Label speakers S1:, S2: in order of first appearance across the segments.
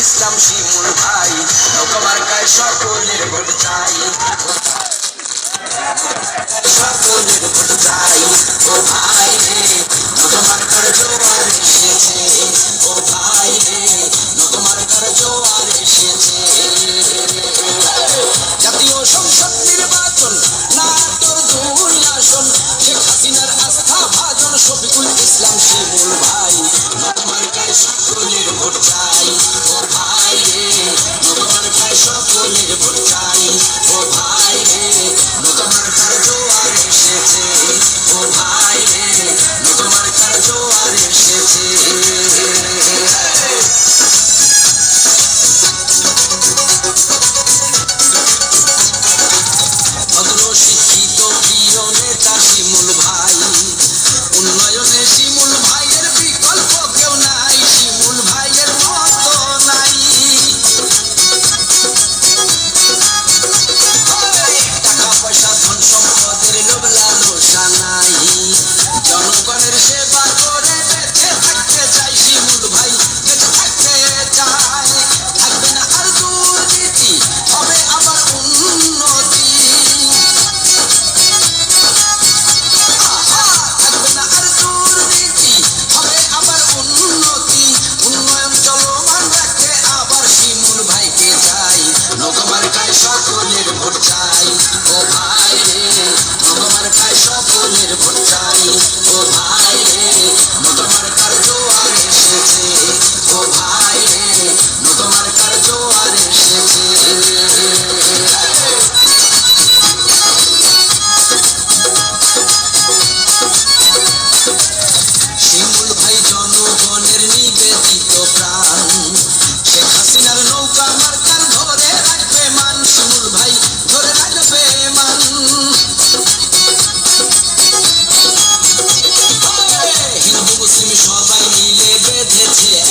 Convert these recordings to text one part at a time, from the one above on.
S1: ইসলাম শিমুল ভাই, লোকমার্কায় সকলের ভোট চাই। সকলের ভোট চাই। ও ভাই রে, লোকমার্কার জোয়ার এসেছে। ও ভাই রে, লোকমার্কার জোয়ার এসেছে। শফিকুল ইসলাম শিমুল ভাই। নতমার্কায় সকলের ভোট চাই। ও ভাই রে নতমার্কায় সকলের ভোট চাই। ও ভাই রে নতমার্কার জোয়ার এসেছে? ও ভাই রে নতমার্কার জোয়ার এসেছে? শিক্ষিত প্রিয় নেতা শিমুল ভাই। ও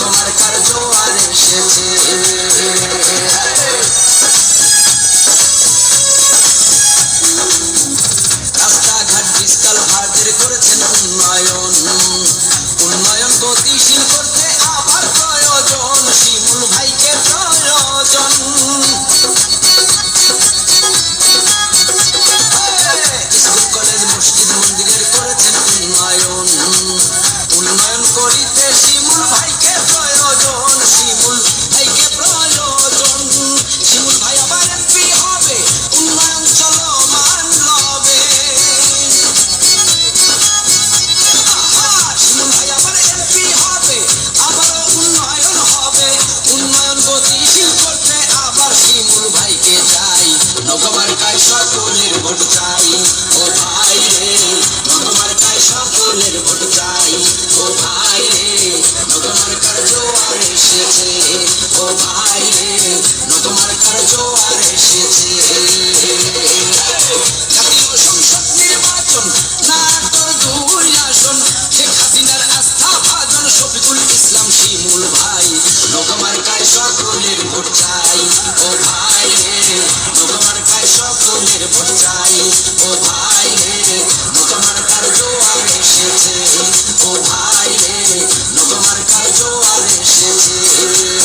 S1: নগমার কার জোয়ার এসেছে নৌকামার কায় সকলের ভোট চাই। ও ভাই রে নৌকামার কায় সকলের ভোট চাই। ও ভাই রে নৌকামার কার জোয়ার এসেছে। ও ভাই রে নৌকামার কার জোয়ার এসেছে জাতীয় সংসদ নির্বাচন না তোর দুই আসন। শেখ হাসিনার আস্থা, ভাজন শফিকুল ইসলাম শিমুল ভাই। নগমার কায় সকলের ভোট চাই। ও ভাই এসেছে। ও ভাই রে নগমার কার জোয়ার এসেছে।